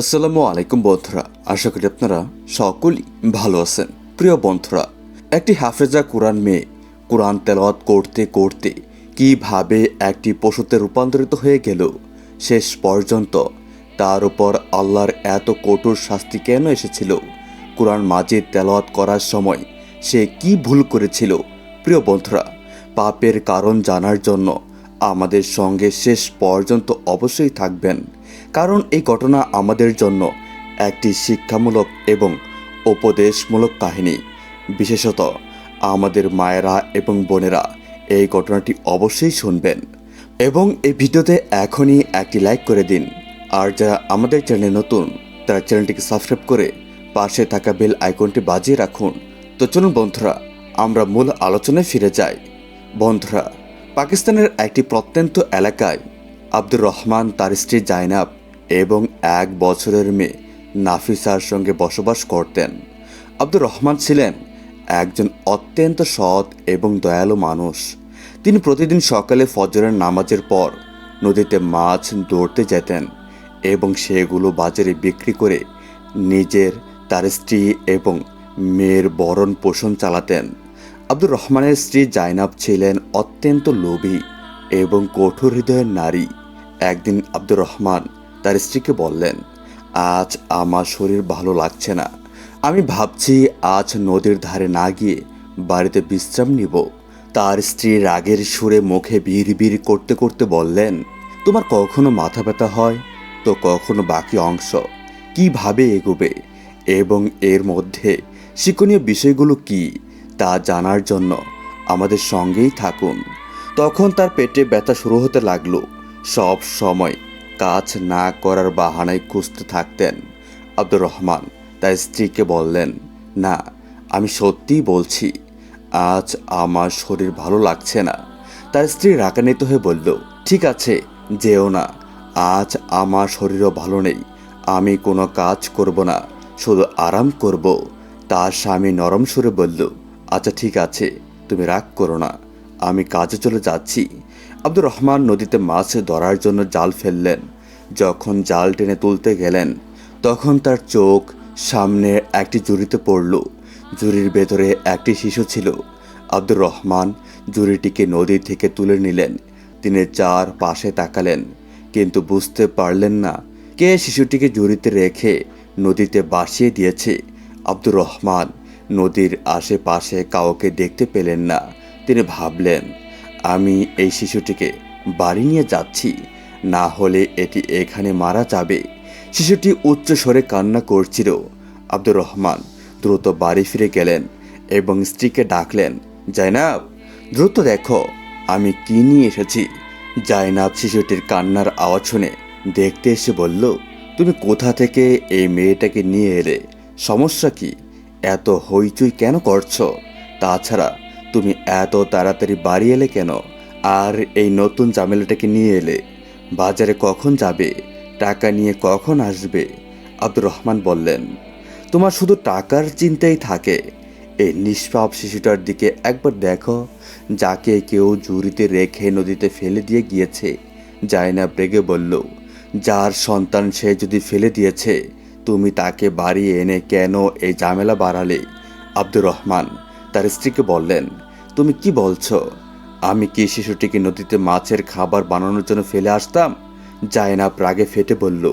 আসসালামু আলাইকুম বন্ধুরা, আশা করি আপনারা সকলেই ভালো আছেন। প্রিয় বন্ধুরা, একটি হাফেজা কোরআন মেয়ে কোরআন তেলাওয়াত করতে করতে কীভাবে একটি পশুতে রূপান্তরিত হয়ে গেল শেষ পর্যন্ত তার উপর আল্লাহর এত কঠোর শাস্তি কেন এসেছিল? কোরআন মাজিদ তেলাওয়াত করার সময় সে কি ভুল করেছিল? প্রিয় বন্ধুরা, পাপের কারণ জানার জন্য আমাদের সঙ্গে শেষ পর্যন্ত অবশ্যই থাকবেন। কারণ এই ঘটনা আমাদের জন্য একটি শিক্ষামূলক এবং উপদেশমূলক কাহিনী। বিশেষত আমাদের মায়েরা এবং বোনেরা এই ঘটনাটি অবশ্যই শুনবেন। এবং এই ভিডিওতে এখনই একটি লাইক করে দিন। আর যারা আমাদের চ্যানেলে নতুন, তারা চ্যানেলটিকে সাবস্ক্রাইব করে পাশে থাকা বেল আইকনটি বাজিয়ে রাখুন। তো চলুন বন্ধুরা, আমরা মূল আলোচনায় ফিরে যাই। বন্ধুরা, পাকিস্তানের একটি প্রত্যন্ত এলাকায় আব্দুর রহমান তার স্ত্রী জাইনাব এবং এক বছরের মেয়ে নাফিসার সঙ্গে বসবাস করতেন। আব্দুর রহমান ছিলেন একজন অত্যন্ত সৎ এবং দয়ালু মানুষ। তিনি প্রতিদিন সকালে ফজরের নামাজের পর নদীতে মাছ ধরতে যেতেন এবং সেগুলো বাজারে বিক্রি করে নিজের, তার স্ত্রী এবং মেয়ের বরণ পোষণ চালাতেন। আব্দুর রহমানের স্ত্রী জাইনাব ছিলেন অত্যন্ত লোভী এবং কঠোর হৃদয়ের নারী। একদিন আব্দুর রহমান তার স্ত্রীকে বললেন, আজ আমার শরীর ভালো লাগছে না। আমি ভাবছি আজ নদীর ধারে না গিয়ে বাড়িতে বিশ্রাম নিব। তার স্ত্রী রাগের সুরে মুখে বিড় করতে করতে বললেন, তোমার কখনো মাথা ব্যথা হয়? তো কখনো বাকি অংশ। কীভাবে এগোবে? এবং এর মধ্যে শিক্ষণীয় বিষয়গুলো কি তা জানার জন্য আমাদের সঙ্গেই থাকুন। তখন তার পেটে ব্যথা শুরু হতে লাগল। সব সময় কাজ না করার বাহানায় খুঁজতে থাকতেন আব্দুর রহমান। তার স্ত্রীকে বললেন, না, আমি সত্যিই বলছি, আজ আমার শরীর ভালো লাগছে না। তার স্ত্রী রাগান্বিত হয়ে বলল, ঠিক আছে, যেও না, আজ আমার শরীরও ভালো নেই, আমি কোনো কাজ করব না, শুধু আরাম করব। তার স্বামী নরম সুরে বলল আচ্ছা ঠিক আছে, তুমি রাগ করো না, আমি কাজে চলে যাচ্ছি। আব্দুর রহমান নদীতে মাছ ধরার জন্য জাল ফেললেন। যখন জাল টেনে তুলতে গেলেন, তখন তার চোখ সামনে একটি জুড়িতে পড়ল। জুরির ভেতরে একটি শিশু ছিল। আব্দুর রহমান জুরিটিকে নদী থেকে তুলে নিলেন। তিনি চার পাশে তাকালেন, কিন্তু বুঝতে পারলেন না কে শিশুটিকে জুড়িতে রেখে নদীতে বাসিয়ে দিয়েছে। আব্দুর রহমান নদীর আশেপাশে কাউকে দেখতে পেলেন না। তিনি ভাবলেন আমি এই শিশুটিকে বাড়ি নিয়ে যাচ্ছি। না হলে এটি এখানে মারা যাবে। শিশুটি উচ্চ স্বরে কান্না করছিল। আব্দুর রহমান দ্রুত বাড়ি ফিরে গেলেন এবং স্ত্রীকে ডাকলেন, জাইনাব, দ্রুত দেখো, আমি কি নিয়ে এসেছি? জাইনাব শিশুটির কান্নার আওয়াজ শুনে দেখতে এসে বলল, তুমি কোথা থেকে এই মেয়েটাকে নিয়ে এলে? সমস্যা কি? এত হইচই কেন করছ? তাছাড়া তুমি এত তাড়াতাড়ি বাড়ি এলে কেন? আর এই নতুন জামেলাটাকে নিয়ে এলে। বাজারে কখন যাবে? টাকা নিয়ে কখন আসবে? আব্দুর রহমান বললেন, তোমার শুধু টাকার চিন্তাই থাকে। এই নিষ্পাপ শিশুটার দিকে একবার দেখো। যাকে কেউ জুড়িতে রেখে নদীতে ফেলে দিয়ে গিয়েছে। জায়না ব্রেগে বলল, যার সন্তান সে যদি ফেলে দিয়েছে, তুমি তাকে বাড়ি এনে কেন এই ঝামেলা বাড়ালে? আব্দুর রহমান তার স্ত্রীকে বললেন তুমি কি বলছো? আমি কি শিশুটিকে নদীতে মাছের খাবার বানানোর জন্য ফেলে আসতাম? জায়না প্রাগে ফেটে বলল,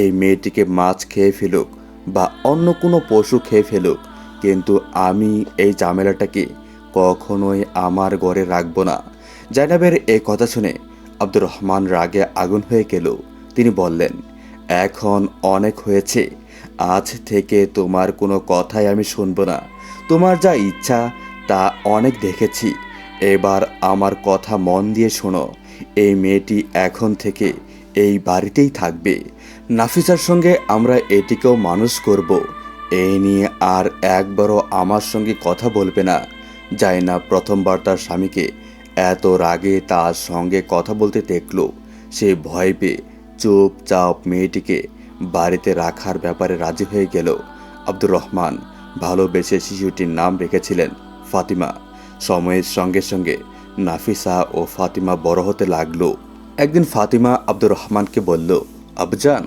এই মেয়েটিকে মাছ খেয়ে ফেলুক বা অন্য কোনো পশু খেয়ে ফেলুক, কিন্তু আমি এই ঝামেলাটাকে কখনোই আমার ঘরে রাখব না। জাইনাবের এই কথা শুনে আব্দুর রহমান রাগে আগুন হয়ে গেল। তিনি বললেন, এখন অনেক হয়েছে। আজ থেকে তোমার কোনো কথাই আমি শুনব না। তোমার যা ইচ্ছা তা অনেক দেখেছি। এবার আমার কথা মন দিয়ে শোনো, এই মেয়েটি এখন থেকে এই বাড়িতেই থাকবে। নাফিসার সঙ্গে আমরা এটিকেও মানুষ করব। এই নিয়ে আর একবারও আমার সঙ্গে কথা বলবে না। যায় না, প্রথমবার তার স্বামীকে এত রাগে তার সঙ্গে কথা বলতে দেখল। সে ভয় পেয়ে চুপচাপ মেয়েটিকে বাড়িতে রাখার ব্যাপারে রাজি হয়ে গেল। আব্দুর রহমান ভালোবেসে শিশুটির নাম রেখেছিলেন। ফাতিমা। সময়ের সঙ্গে সঙ্গে নাফিসা ও ফাতিমা বড় হতে লাগল। একদিন ফাতিমা আব্দুর রহমানকে বলল, আবজান,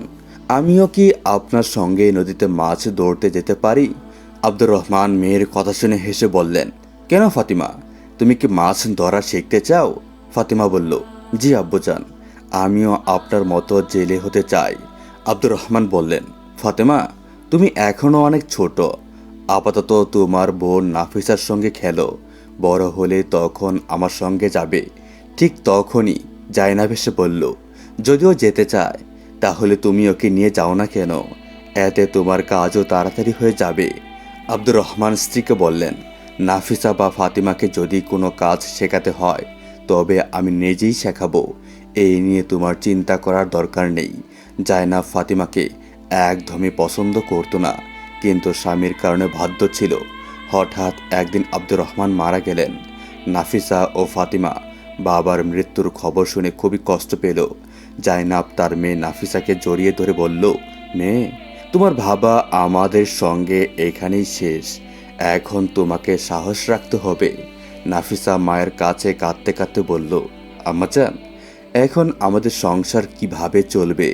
আমিও কি আপনার সঙ্গে নদীতে মাছ দৌড়তে যেতে পারি? আব্দুর রহমান মেয়ের কথা শুনে হেসে বললেন, কেন ফাতিমা? তুমি কি মাছ ধরা শিখতে চাও? ফাতিমা বলল, জি আব্বুজান, আমিও আপনার মতো জেলে হতে চাই। আব্দুর রহমান বললেন, ফাতেমা, তুমি এখনও অনেক ছোট আপাতত তোমার বোন নাফিসার সঙ্গে খেলো। বড় হলে তখন আমার সঙ্গে যাবে। ঠিক তখনই জাইনাব এসে বলল, যদিও যেতে চায়, তাহলে তুমি ওকে নিয়ে যাও না কেন? এতে তোমার কাজও তাড়াতাড়ি হয়ে যাবে। আব্দুর রহমান স্ত্রীকে বললেন, নাফিসা বা ফাতিমাকে যদি কোনো কাজ শেখাতে হয়, তবে আমি নিজেই শেখাবো। এই নিয়ে তোমার চিন্তা করার দরকার নেই। জায়নাব ফাতিমাকে একদমই পছন্দ করতো না। কিন্তু স্বামীর কারণে বাধ্য ছিল। হঠাৎ একদিন আব্দুর রহমান মারা গেলেন। নাফিসা ও ফাতিমা বাবার মৃত্যুর খবর শুনে খুবই কষ্ট পেল। জাইনাব তার মেয়ে নাফিসাকে জড়িয়ে ধরে বলল, মেয়ে, তোমার বাবা আমাদের সঙ্গে এখানেই শেষ। এখন তোমাকে সাহস রাখতে হবে। নাফিসা মায়ের কাছে কাঁদতে কাঁদতে বলল আম্মাচান এখন আমাদের সংসার কীভাবে চলবে?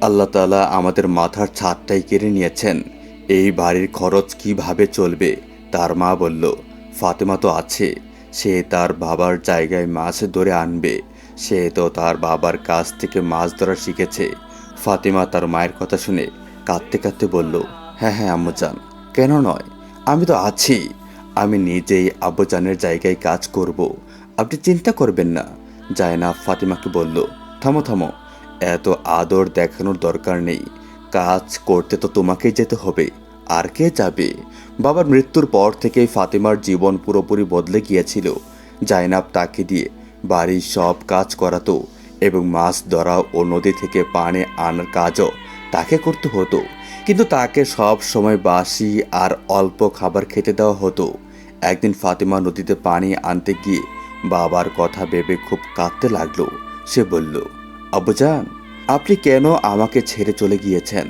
আল্লাহ তালা আমাদের মাথার ছাদটাই কেড়ে নিয়েছেন। এই বাড়ির খরচ কীভাবে চলবে? তার মা বলল, ফাতেমা তো আছে। সে তার বাবার জায়গায় মাছ ধরে আনবে। সে তো তার বাবার কাছ থেকে মাছ ধরা শিখেছে। ফাতেমা তার মায়ের কথা শুনে কাঁদতে কাঁদতে বলল হ্যাঁ হ্যাঁ আম্মুজান। কেন নয়? আমি তো আছি। আমি নিজেই আব্বুজানের জায়গায় কাজ করব। আপনি চিন্তা করবেন না। জায়না ফাতিমাকে বলল, থামো থামো। এত আদর দেখানোর দরকার নেই। কাজ করতে তো তোমাকেই যেতে হবে। আর কে যাবে? বাবার মৃত্যুর পর থেকেই ফাতিমার জীবন পুরোপুরি বদলে গিয়েছিল। জাইনাব তাকে দিয়ে বাড়ির সব কাজ করাতো এবং মাছ ধরা ও নদী থেকে পানি আনার কাজও তাকে করতে হতো। কিন্তু তাকে সব সময় বাসি আর অল্প খাবার খেতে দেওয়া হতো। একদিন ফাতিমা নদীতে পানি আনতে গিয়ে বাবার কথা ভেবে খুব কাঁদতে লাগল। সে বলল, আব্বুজান আপনি কেন আমাকে ছেড়ে চলে গিয়েছেন?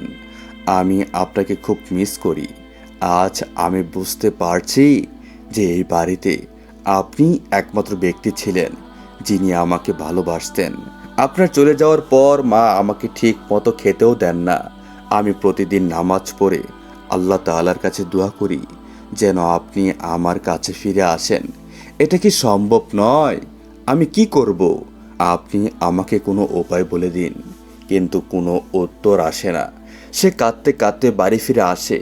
আমি আপনাকে খুব মিস করি। আজ আমি বুঝতে পারছি যে এই বাড়িতে আপনি একমাত্র ব্যক্তি ছিলেন যিনি আমাকে ভালোবাসতেন। আপনার চলে যাওয়ার পর মা আমাকে ঠিক মতো খেতেও দেন না। আমি প্রতিদিন নামাজ পড়ে আল্লাহ তাআলার কাছে দোয়া করি যেন আপনি আমার কাছে ফিরে আসেন। এটা কি সম্ভব নয়? আমি কি করব? আপনি আমাকে কোনো উপায় বলে দিন। কিন্তু কোনো উত্তর আসে না। সে কাঁদতে কাঁদতে বাড়ি ফিরে আসে,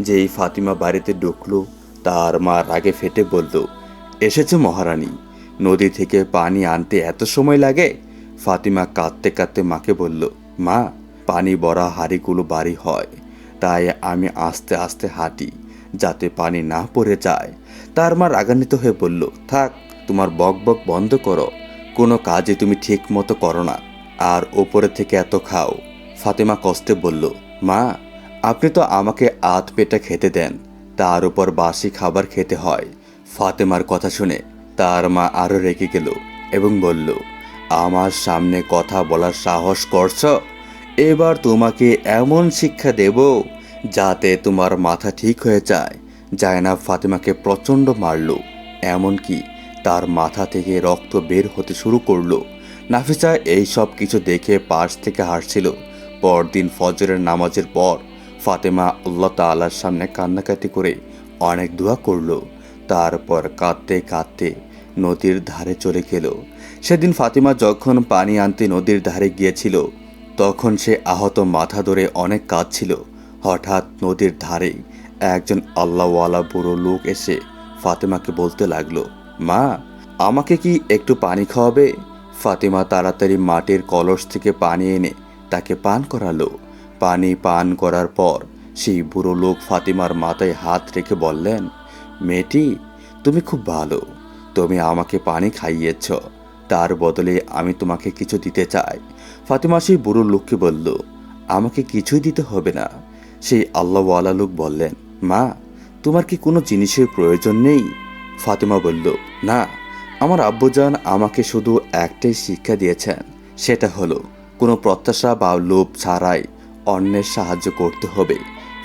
যেই ফাতিমা বাড়িতে ঢুকলো, তার মা রাগে ফেটে বলল, এসেছে মহারানী, নদী থেকে পানি আনতে এত সময় লাগে? ফাতিমা কাঁদতে কাঁদতে মাকে বলল, মা, পানি ভরা হাড়িগুলো বাড়ি হয়, তাই আমি আস্তে আস্তে হাঁটি, যাতে পানি না পড়ে যায়। তার মা রাগান্বিত হয়ে বলল, থাক, তোমার বক বক বন্ধ করো, কোনো কাজে তুমি ঠিক মতো করো না। আর ওপরে থেকে এত খাও। ফাতেমা কষ্টে বলল, মা, আপনি তো আমাকে আধ পেটা খেতে দেন, তার উপর বাসি খাবার খেতে হয়। ফাতেমার কথা শুনে তার মা আরও রেগে গেল এবং বলল, আমার সামনে কথা বলার সাহস করছ? এবার তোমাকে এমন শিক্ষা দেব যাতে তোমার মাথা ঠিক হয়ে যায়। জায়নাব ফাতেমাকে প্রচণ্ড মারল, এমনকি তার মাথা থেকে রক্ত বের হতে শুরু করল। নাফিসা এই সব কিছু দেখে পাশ থেকে হাসছিল পরদিন ফজরের নামাজের পর ফাতেমা আল্লাহ তাআলার সামনে কান্নাকাটি করে অনেক দোয়া করল। তারপর কাঁদতে কাঁদতে নদীর ধারে চলে গেল। সেদিন ফাতিমা যখন পানি আনতে নদীর ধারে গিয়েছিল, তখন সে আহত মাথা ধরে অনেক কাঁদছিল। হঠাৎ নদীর ধারে একজন আল্লাহওয়ালা বুড়ো লোক এসে ফাতেমাকে বলতে লাগল, মা, আমাকে কি একটু পানি খাওয়াবে? ফাতিমা তাড়াতাড়ি মাটির কলস থেকে পানি এনে তাকে পান করালো। পানি পান করার পর সেই বুড়ো লোক ফাতিমার মাথায় হাত রেখে বললেন, মেয়েটি, তুমি খুব ভালো। তুমি আমাকে পানি খাইয়েছ। তার বদলে আমি তোমাকে কিছু দিতে চাই। ফাতিমা সেই বুড়ো লোককে বলল, আমাকে কিছুই দিতে হবে না। সেই আল্লাহওয়ালা লোক বললেন, মা, তোমার কি কোনো জিনিসের প্রয়োজন নেই? ফাতিমা বলল, না। আমার আব্বুজান আমাকে শুধু একটাই শিক্ষা দিয়েছেন, সেটা হলো, কোনো প্রত্যাশা বা লোভ ছাড়াই অন্যের সাহায্য করতে হবে।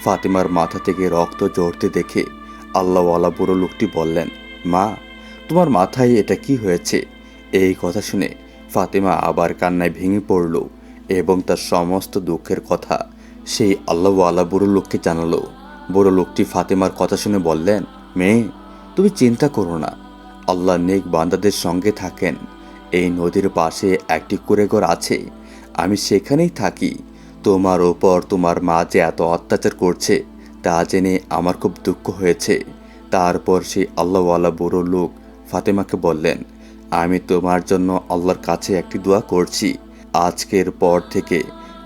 ফাতিমার মাথা থেকে রক্ত জড়তে দেখে আল্লাহওয়ালা বুড়ো লোকটি বললেন, মা, তোমার মাথায় এটা কি হয়েছে? এই কথা শুনে ফাতিমা আবার কান্নায় ভেঙে পড়ল এবং তার সমস্ত দুঃখের কথা সেই আল্লাহওয়ালা বুড়ো লোককে জানালো। বুড়ো লোকটি ফাতেমার কথা শুনে বললেন, মেয়ে, তুমি চিন্তা করো না আল্লাহ নেক বান্দাদের সঙ্গে থাকেন। এই নদীর পাশে একটি কুড়েঘর আছে। আমি সেখানেই থাকি। তোমার ওপর তোমার মা যে এত অত্যাচার করছে, তা জেনে আমার খুব দুঃখ হয়েছে। তারপর সেই আল্লাহওয়ালা বুড়ো লোক ফাতেমাকে বললেন, আমি তোমার জন্য আল্লাহর কাছে একটি দোয়া করছি। আজকের পর থেকে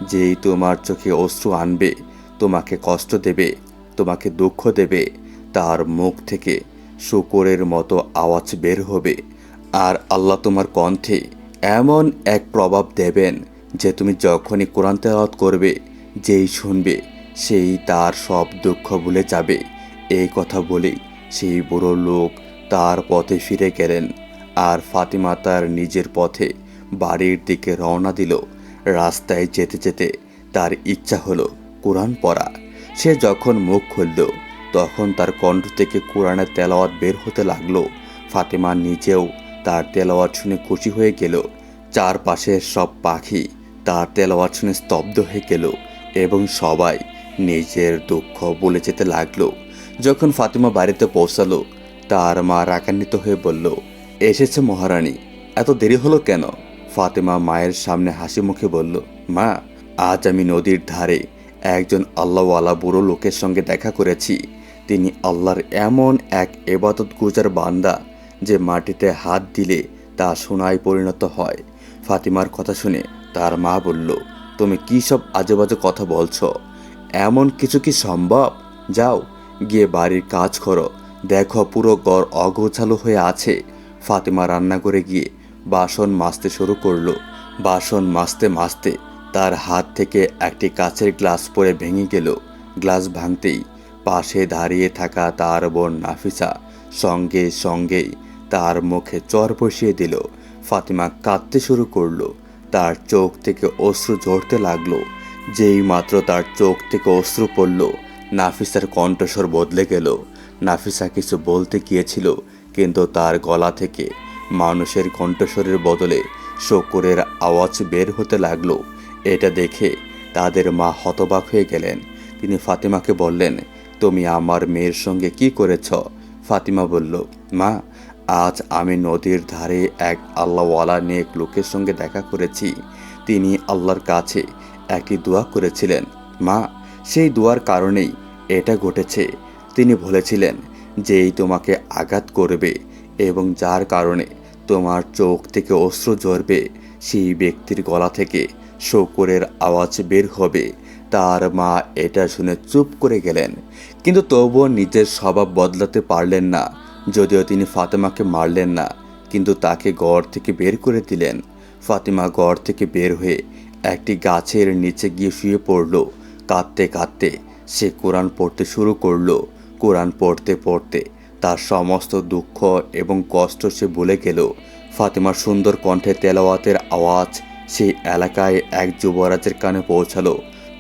যেই তোমার চোখে অশ্রু আনবে, তোমাকে কষ্ট দেবে, তোমাকে দুঃখ দেবে, তার মুখ থেকে শুকরের মতো আওয়াজ বের হবে। আর আল্লাহ তোমার কণ্ঠে এমন এক প্রভাব দেবেন যে তুমি যখনই কোরআন তেলাওয়াত করবে, যেই শুনবে, সেই তার সব দুঃখ ভুলে যাবে। এই কথা বলেই সেই বুড়ো লোক তার পথে ফিরে গেলেন আর ফাতিমা তার নিজের পথে বাড়ির দিকে রওনা দিল। রাস্তায় যেতে যেতে তার ইচ্ছা হলো কোরআন পড়া। সে যখন মুখ খুলল তখন তার কণ্ঠ থেকে কোরআনের তেলাওয়াত বের হতে লাগল। ফাতেমা নিজেও তার তেলাওয়াত শুনে খুশি হয়ে গেল। চারপাশের সব পাখি তার তেলাওয়াত শুনে স্তব্ধ হয়ে গেল এবং সবাই নিজের দুঃখ বলে যেতে লাগল। যখন ফাতিমা বাড়িতে পৌঁছালো, তার মা রাগান্বিত হয়ে বলল, এসেছে মহারানী, এত দেরি হলো কেন? ফাতেমা মায়ের সামনে হাসি মুখে বলল, মা, আজ আমি নদীর ধারে একজন আল্লাহওয়ালা বুড়ো লোকের সঙ্গে দেখা করেছি। তিনি আল্লাহর এমন এক এবাদত গুজার বান্দা যে মাটিতে হাত দিলে তা সোনায় পরিণত হয়। ফাতিমার কথা শুনে তার মা বলল, তুমি কী সব আজেবাজে কথা বলছ? এমন কিছু কি সম্ভব? যাও, গিয়ে বাড়ির কাজ করো। দেখো, পুরো গড় অগোছালো হয়ে আছে। ফাতিমা রান্না করে গিয়ে বাসন মাজতে শুরু করল। বাসন মাজতে মাজতে তার হাত থেকে একটি কাচের গ্লাস পরে ভেঙে গেল। গ্লাস ভাঙতেই পাশে দাঁড়িয়ে থাকা তার বোন নাফিসা সঙ্গে সঙ্গেই তার মুখে চর বসিয়ে দিল। ফাতিমা কাঁদতে শুরু করল। তার চোখ থেকে অশ্রু ঝরতে লাগল। যেই মাত্র তার চোখ থেকে অশ্রু পড়ল, নাফিসার কণ্ঠস্বর বদলে গেল। নাফিসা কিছু বলতে গিয়েছিল, কিন্তু তার গলা থেকে মানুষের কণ্ঠস্বরের বদলে শকুরের আওয়াজ বের হতে লাগল। এটা দেখে তাদের মা হতবাক হয়ে গেলেন। তিনি ফাতিমাকে বললেন তুমি আমার মেয়ের সঙ্গে কি করেছ? ফাতিমা বলল, মা, আজ আমি নদীর ধারে এক আল্লাহওয়ালা নেক লোকের সঙ্গে দেখা করেছি। তিনি আল্লাহর কাছে একটি দোয়া করেছিলেন। মা, সেই দোয়ার কারণেই এটা ঘটেছে। তিনি বলেছিলেন যেই তোমাকে আঘাত করবে এবং যার কারণে তোমার চোখ থেকে অস্ত্র ঝরবে, সেই ব্যক্তির গলা থেকে শকুরের আওয়াজ বের হবে। তার মা এটা শুনে চুপ করে গেলেন। কিন্তু তবুও নিজের স্বভাব বদলাতে পারলেন না। যদিও তিনি ফাতেমাকে মারলেন না, কিন্তু তাকে গড় থেকে বের করে দিলেন। ফাতিমা গড় থেকে বের হয়ে একটি গাছের নিচে গিয়ে শুয়ে পড়ল। কাঁদতে কাঁদতে সে কোরআন পড়তে শুরু করল। কোরআন পড়তে পড়তে তার সমস্ত দুঃখ এবং কষ্ট সে ভুলে গেল। ফাতেমার সুন্দর কণ্ঠে তেলাওয়াতের আওয়াজ সেই এলাকায় এক যুবরাজের কানে পৌঁছালো।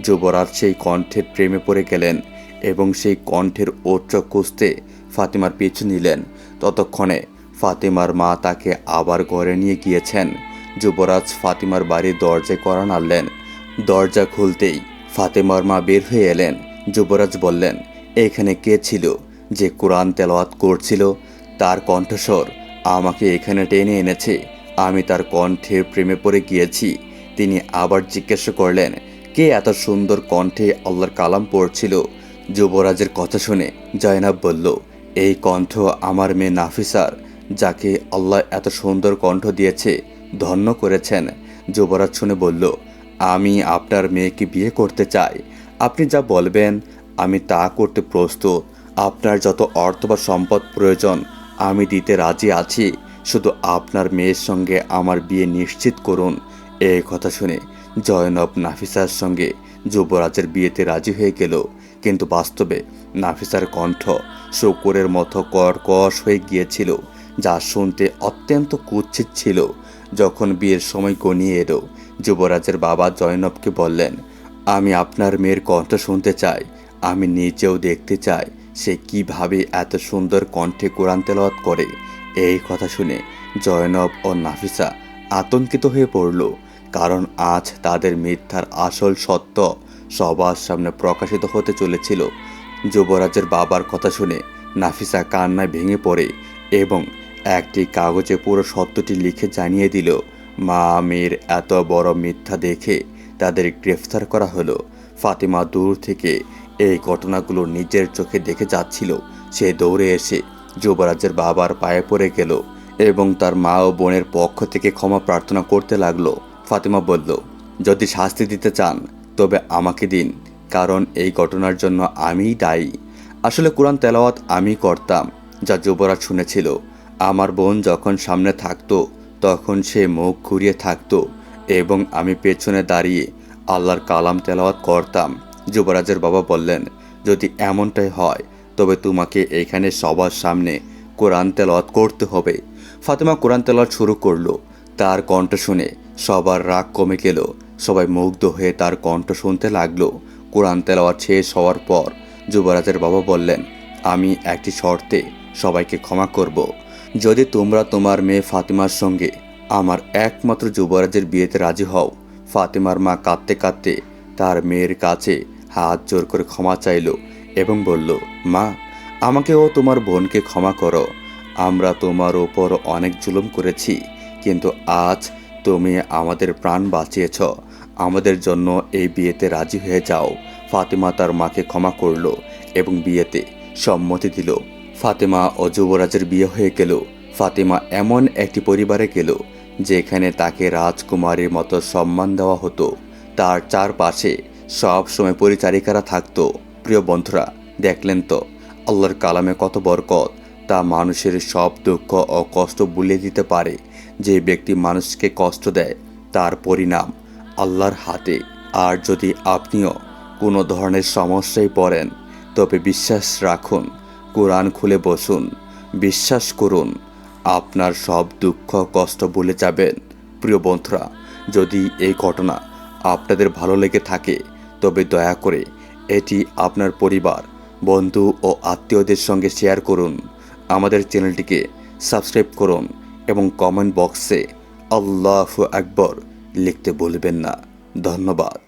যুবরাজ সেই কণ্ঠের প্রেমে পড়ে গেলেন। এবং সেই কণ্ঠের ওচ্চ খুঁজতে ফাতিমার পিছু নিলেন। ততক্ষণে ফাতিমার মা তাকে আবার ঘরে নিয়ে গিয়েছেন। যুবরাজ ফাতিমার বাড়ির দরজায় করা নাড়লেন। দরজা খুলতেই ফাতেমার মা বের হয়ে এলেন। যুবরাজ বললেন, এখানে কে ছিল? যে কোরআন তেলাওয়াত করছিল? তার কণ্ঠস্বর আমাকে এখানে টেনে এনেছে। আমি তার কণ্ঠের প্রেমে পড়ে গিয়েছি। তিনি আবার জিজ্ঞাসা করলেন, কে এত সুন্দর কণ্ঠে আল্লাহর কালাম পড়ছিল? যুবরাজের কথা শুনে জয়নাব বলল, এই কণ্ঠ আমার মেয়ে নাফিসার, যাকে আল্লাহ এত সুন্দর কণ্ঠ দিয়েছে, ধন্য করেছেন। যুবরাজ শুনে বলল, আমি আপনার মেয়েকে বিয়ে করতে চাই। আপনি যা বলবেন, আমি তা করতে প্রস্তুত। আপনার যত অর্থ বা সম্পদ প্রয়োজন, আমি দিতে রাজি আছি। শুধু আপনার মেয়ের সঙ্গে আমার বিয়ে নিশ্চিত করুন। এই কথা শুনে জয়নব নাফিসার সঙ্গে যুবরাজের বিয়েতে রাজি হয়ে গেল। কিন্তু বাস্তবে নাফিসার কণ্ঠ শকুরের মতো কর্কশ হয়ে গিয়েছিল, যা শুনতে অত্যন্ত কুৎসিত ছিল। যখন বিয়ের সময় গনিয়ে এলো, যুবরাজের বাবা জয়নবকে বললেন, আমি আপনার মেয়ের কণ্ঠ শুনতে চাই, আমি নিজেও দেখতে চাই, সে কীভাবে এত সুন্দর কণ্ঠে কোরআন তেলাওয়াত করে? এই কথা শুনে জয়নব ও নাফিসা আতঙ্কিত হয়ে পড়ল, কারণ আজ তাদের মিথ্যার আসল সত্য সবার সামনে প্রকাশিত হতে চলেছিল যুবরাজের বাবার কথা শুনে নাফিসা কান্নায় ভেঙে পড়ে এবং একটি কাগজে পুরো সত্যটি লিখে জানিয়ে দিল, মা মেয়ের এত বড় মিথ্যা দেখে তাদের গ্রেফতার করা হলো। ফাতিমা দূর থেকে এই ঘটনাগুলো নিজের চোখে দেখে যাচ্ছিল। সে দৌড়ে এসে যুবরাজের বাবার পায়ে পড়ে গেল এবং তার মা ও বোনের পক্ষ থেকে ক্ষমা প্রার্থনা করতে লাগল। ফাতিমা বলল, যদি শাস্তি দিতে চান তবে আমাকে দিন, কারণ এই ঘটনার জন্য আমিই দায়ী। আসলে কোরআন তেলাওয়াত আমি করতাম, যা যুবরাজ শুনেছিল। আমার বোন যখন সামনে থাকতো, তখন সে মুখ ঘুরিয়ে থাকতো এবং আমি পেছনে দাঁড়িয়ে আল্লাহর কালাম তেলাওয়াত করতাম। যুবরাজের বাবা বললেন, যদি এমনটাই হয়, তবে তোমাকে এখানে সবার সামনে কোরআন তেলাওয়াত করতে হবে। ফাতেমা কোরআন তেলাওয়াত শুরু করল। তার কণ্ঠ শুনে সবার রাগ কমে গেল। সবাই মুগ্ধ হয়ে তার কণ্ঠ শুনতে লাগল। কোরআন তেলাওয়াত শেষ হওয়ার পর যুবরাজের বাবা বললেন, আমি একটি শর্তে সবাইকে ক্ষমা করব। যদি তোমরা তোমার মেয়ে ফাতিমার সঙ্গে আমার একমাত্র যুবরাজের বিয়েতে রাজি হও, ফাতিমার মা কাঁদতে কাঁদতে তার মেয়ের কাছে হাত জোর করে ক্ষমা চাইল এবং বলল, মা আমাকে ও তোমার বোনকে ক্ষমা করো। আমরা তোমার ওপর অনেক জুলুম করেছি, কিন্তু আজ তুমি আমাদের প্রাণ বাঁচিয়েছ। আমাদের জন্য এই বিয়েতে রাজি হয়ে যাও। ফাতিমা তার মাকে ক্ষমা করল এবং বিয়েতে সম্মতি দিল। ফাতেমা ও যুবরাজের বিয়ে হয়ে গেল। ফাতেমা এমন একটি পরিবারে গেল যেখানে তাকে রাজকুমারীর মতো সম্মান দেওয়া হতো। তার চারপাশে সব সময় পরিচারিকারা থাকতো। প্রিয় বন্ধুরা, দেখলেন তো, আল্লাহর কালামে কত বরকত। তা মানুষের সব দুঃখ ও কষ্ট ভুলিয়ে দিতে পারে। যে ব্যক্তি মানুষকে কষ্ট দেয়, তার পরিণাম আল্লাহর হাতে। আর যদি আপনিও কোনো ধরনের সমস্যায় পড়েন, তবে বিশ্বাস রাখুন, কোরআন খুলে বসুন, বিশ্বাস করুন, আপনার সব দুঃখ, কষ্ট ভুলে যাবেন। প্রিয় বন্ধুরা, যদি এই ঘটনা আপনাদের ভালো লেগে থাকে, তবে দয়া করে এটি আপনার পরিবার, বন্ধু ও আত্মীয়দের সঙ্গে শেয়ার করুন। আমাদের চ্যানেলটিকে সাবস্ক্রাইব করুন এবং কমেন্ট বক্সে আল্লাহ আকবর লিখতে বলবেন না। ধন্যবাদ।